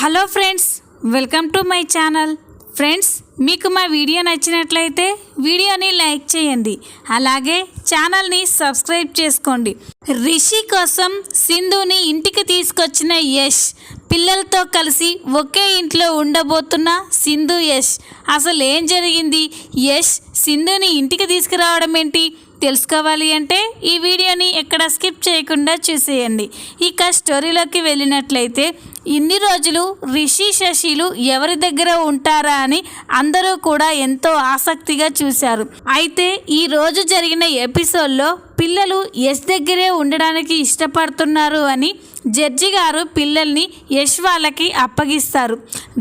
Hello friends welcome to my channel. Friends మీకు మా video నచ్చినట్లయితే వీడియోని లైక్ చేయండి. అలాగే ఛానల్ని సబ్స్క్రైబ్ చేసుకోండి. రిషి కోసం సింధుని ఇంటికి తీసుకొచ్చిన యష్ పిల్లలతో కలిసి ఒకే ఇంట్లో ఉండబోతున్న సింధు యష్. అసలు ఏం జరిగింది? యష్ సింధుని ఇంటికి తీసుకురావడం ఏంటి తెలుసుకోవాలి అంటే ఈ వీడియోని ఎక్కడ స్కిప్ చేయకుండా చూసేయండి. ఇక స్టోరీలోకి వెళ్ళినట్లయితే ఇన్ని రోజులు రిషి శశిలు ఎవరి దగ్గర ఉంటారా అని అందరూ కూడా ఎంతో ఆసక్తిగా చూశారు. అయితే ఈ రోజు జరిగిన ఎపిసోడ్లో పిల్లలు యశ్ దగ్గరే ఉండడానికి ఇష్టపడుతున్నారు అని జడ్జి గారు పిల్లల్ని యశ్ వాళ్ళకి అప్పగిస్తారు.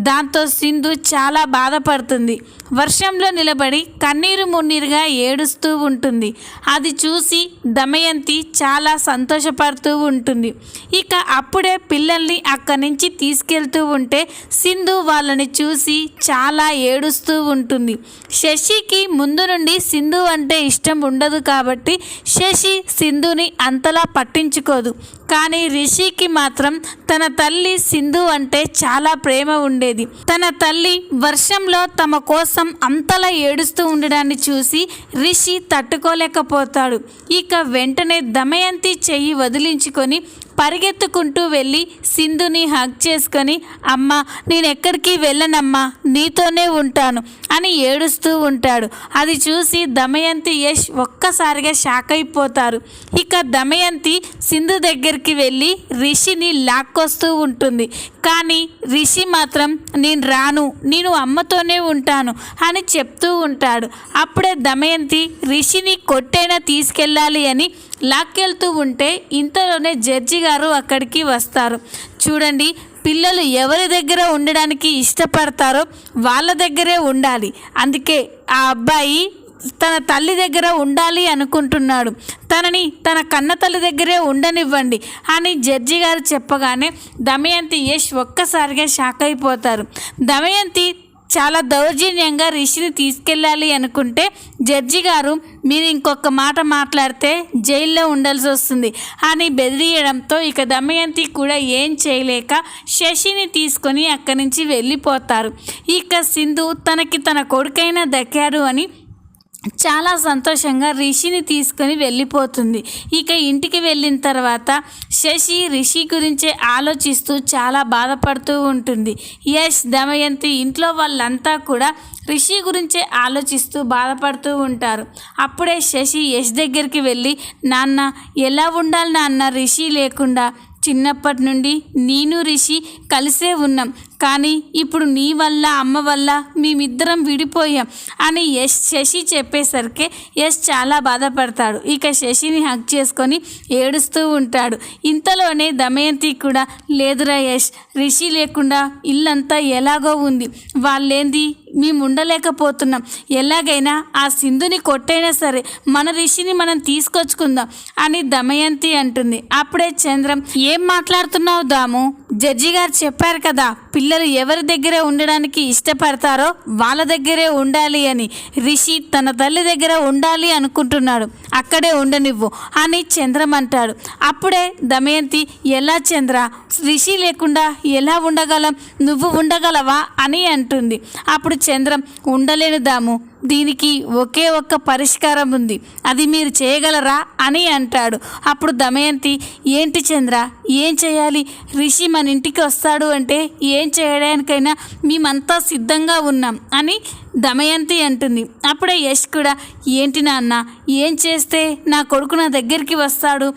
దాంతో సింధు చాలా బాధపడుతుంది. వర్షంలో నిలబడి కన్నీరు మున్నీరుగా ఏడుస్తూ ఉంటుంది. అది చూసి దమయంతి చాలా సంతోషపడుతూ ఉంటుంది. ఇక అప్పుడే పిల్లల్ని అక్కడి నుంచి తీసుకెళ్తూ ఉంటే సింధు వాళ్ళని చూసి చాలా ఏడుస్తూ ఉంటుంది. శశికి ముందు నుండి సింధు అంటే ఇష్టం ఉండదు కాబట్టి శశి సింధుని అంతలా పట్టించుకోదు. కానీ రిషికి మాత్రం తన తల్లి సింధు అంటే చాలా ప్రేమ ఉండేది. తన తల్లి వర్షంలో తమ కోసం అంతలా ఏడుస్తూ ఉండడాన్ని చూసి రిషి తట్టుకోలేకపోతాడు. ఇక వెంటనే దమయంతి చెయ్యి వదిలించుకొని పరిగెత్తుకుంటూ వెళ్ళి సింధుని హగ్ చేసుకొని అమ్మ నేను ఎక్కడికి వెళ్ళనమ్మా? నీతోనే ఉంటాను అని ఏడుస్తూ ఉంటాడు. అది చూసి దమయంతి యష్ ఒక్కసారిగా షాక్ అయిపోతారు. ఇక దమయంతి సింధు దగ్గరికి వెళ్ళి రిషిని లాక్కొస్తూ ఉంటుంది. కానీ రిషి మాత్రం నేను రాను నేను అమ్మతోనే ఉంటాను అని చెప్తూ ఉంటాడు. అప్పుడే దమయంతి రిషిని కొట్టైనా తీసుకెళ్ళాలి అని లాక్కెళ్తూ ఉంటే ఇంతలోనే జడ్జి గారు అక్కడికి వస్తారు. చూడండి పిల్లలు ఎవరి దగ్గర ఉండడానికి ఇష్టపడతారో వాళ్ళ దగ్గరే ఉండాలి. అందుకే ఆ అబ్బాయి తన తల్లి దగ్గర ఉండాలి అనుకుంటున్నాడు. తనని తన కన్న తల్లి దగ్గరే ఉండనివ్వండి అని జడ్జి గారు చెప్పగానే దమయంతి యష్ ఒక్కసారిగా షాక్ అయిపోతారు. దమయంతి చాలా దౌర్జన్యంగా రిషిని తీసుకెళ్ళాలి అనుకుంటే జడ్జి గారు మీరు ఇంకొక మాట మాట్లాడితే జైల్లో ఉండాల్సి వస్తుంది అని బెదిరియడంతో ఇక దమయంతి కూడా ఏం చేయలేక శశిని తీసుకొని అక్కడి నుంచి వెళ్ళిపోతారు. ఇక సింధు తనకి తన కొడుకైనా దక్కాడు అని చాలా సంతోషంగా రిషిని తీసుకొని వెళ్ళిపోతుంది. ఇక ఇంటికి వెళ్ళిన తర్వాత శశి రిషి గురించే ఆలోచిస్తూ చాలా బాధపడుతూ ఉంటుంది. యశ్ దమయంతి ఇంట్లో వాళ్ళంతా కూడా రిషి గురించే ఆలోచిస్తూ బాధపడుతూ ఉంటారు. అప్పుడే శశి యశ్ దగ్గరికి వెళ్ళి నాన్న ఎలా ఉండాలి నాన్న రిషి లేకుండా? చిన్నప్పటి నుండి నేను రిషి కలిసే ఉన్నాం. కానీ ఇప్పుడు నీ వల్ల అమ్మ వల్ల మేమిద్దరం విడిపోయాం అని యశ్ శశి చెప్పేసరికి యశ్ చాలా బాధపడతాడు. ఇక శశిని హక్ చేసుకొని ఏడుస్తూ ఉంటాడు. ఇంతలోనే దమయంతి కూడా లేదురా యశ్ రిషి లేకుండా ఇల్లంతా ఎలాగో ఉంది. వాళ్ళేంది? మేము ఉండలేకపోతున్నాం ఎలాగైనా ఆ సింధుని కొట్టైనా సరే మన రిషిని మనం తీసుకొచ్చుకుందాం అని దమయంతి అంటుంది. అప్పుడే చంద్రం ఏం మాట్లాడుతున్నావు దాము? జడ్జి గారు చెప్పారు కదా పిల్లలు ఎవరి దగ్గర ఉండడానికి ఇష్టపడతారో వాళ్ళ దగ్గరే ఉండాలి అని. రిషి తన తల్లి దగ్గర ఉండాలి అనుకుంటున్నాడు. అక్కడే ఉండనివ్వు అని చంద్రం అంటాడు. అప్పుడే దమయంతి ఎలా చంద్ర? రిషి లేకుండా ఎలా ఉండగలం? నువ్వు ఉండగలవా? అని అంటుంది. అప్పుడు చంద్రం ఉండలేను దాము దీనికి ఒకే ఒక్క పరిష్కారం ఉంది. అది మీరు చేయగలరా అని అంటాడు. అప్పుడు దమయంతి ఏంటి చంద్ర? ఏం చేయాలి? రిషి మన ఇంటికి వస్తాడు అంటే ఏం చేయడానికైనా మేమంతా సిద్ధంగా ఉన్నాం అని దమయంతి అంటుంది. అప్పుడే యష్ కూడా ఏంటి నాన్న? ఏం చేస్తే నా కొడుకు నా దగ్గరికి వస్తాడు?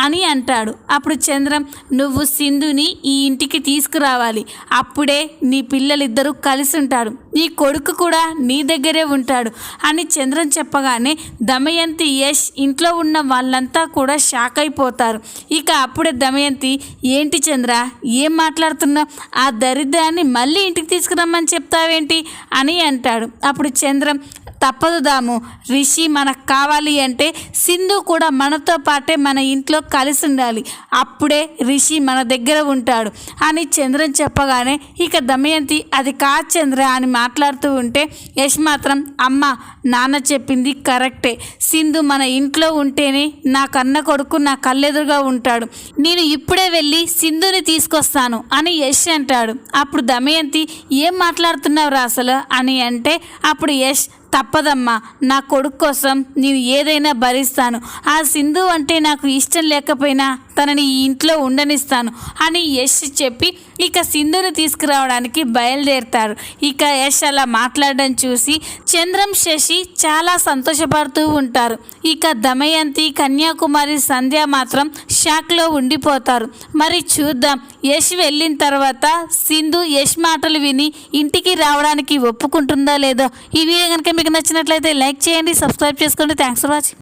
అని అంటాడు. అప్పుడు చంద్రం నువ్వు సింధుని ఈ ఇంటికి తీసుకురావాలి. అప్పుడే నీ పిల్లలిద్దరూ కలిసి ఉంటారు నీ కొడుకు కూడా నీ దగ్గరే ఉంటాడు అని చంద్రం చెప్పగానే దమయంతి యష్ ఇంట్లో ఉన్న వాళ్ళంతా కూడా షాక్ అయిపోతారు. ఇక అప్పుడే దమయంతి ఏంటి చంద్ర ఏం మాట్లాడుతున్నావు? ఆ దరిద్రాన్ని మళ్ళీ ఇంటికి తీసుకురమ్మని చెప్తావేంటి? అని అంటాడు. అప్పుడు చంద్రం తప్పదు దాము రిషి మనకు కావాలి అంటే సింధు కూడా మనతో పాటే మన ఇంట్లో కలిసి ఉండాలి. అప్పుడే రిషి మన దగ్గర ఉంటాడు. అని చంద్రన్ చెప్పగానే ఇక దమయంతి అది కాదు చంద్ర అని మాట్లాడుతూ ఉంటే యష్ మాత్రం అమ్మ నాన్న చెప్పింది కరెక్టే. సింధు మన ఇంట్లో ఉంటేనే నా కన్న కొడుకు నా కళ్ళెదురుగా ఉంటాడు. నేను ఇప్పుడే వెళ్ళి సింధుని తీసుకొస్తాను అని యష్ అంటాడు. అప్పుడు దమయంతి ఏం మాట్లాడుతున్నావు అసలు? అని అంటే అప్పుడు యష్ తప్పదమ్మా. నా కొడుకు కోసం నేను ఏదైనా భరిస్తాను. ఆ సింధు అంటే నాకు ఇష్టం లేకపోయినా తనని ఈ ఇంట్లో ఉండనిస్తాను అని యష్ చెప్పి ఇక సింధుని తీసుకురావడానికి బయలుదేరుతారు. ఇక యష్ అలా మాట్లాడడం చూసి చంద్రం శశి చాలా సంతోషపడుతూ ఉంటారు. ఇక దమయంతి కన్యాకుమారి సంధ్య మాత్రం షాక్లో ఉండిపోతారు. మరి చూద్దాం. యష్ వెళ్ళిన తర్వాత సింధు యష్ మాటలు విని ఇంటికి రావడానికి ఒప్పుకుంటుందా లేదో. ఈ వీడియో కనుక మీకు నచ్చినట్లయితే లైక్ చేయండి సబ్స్క్రైబ్ చేసుకోండి. Thanks for watching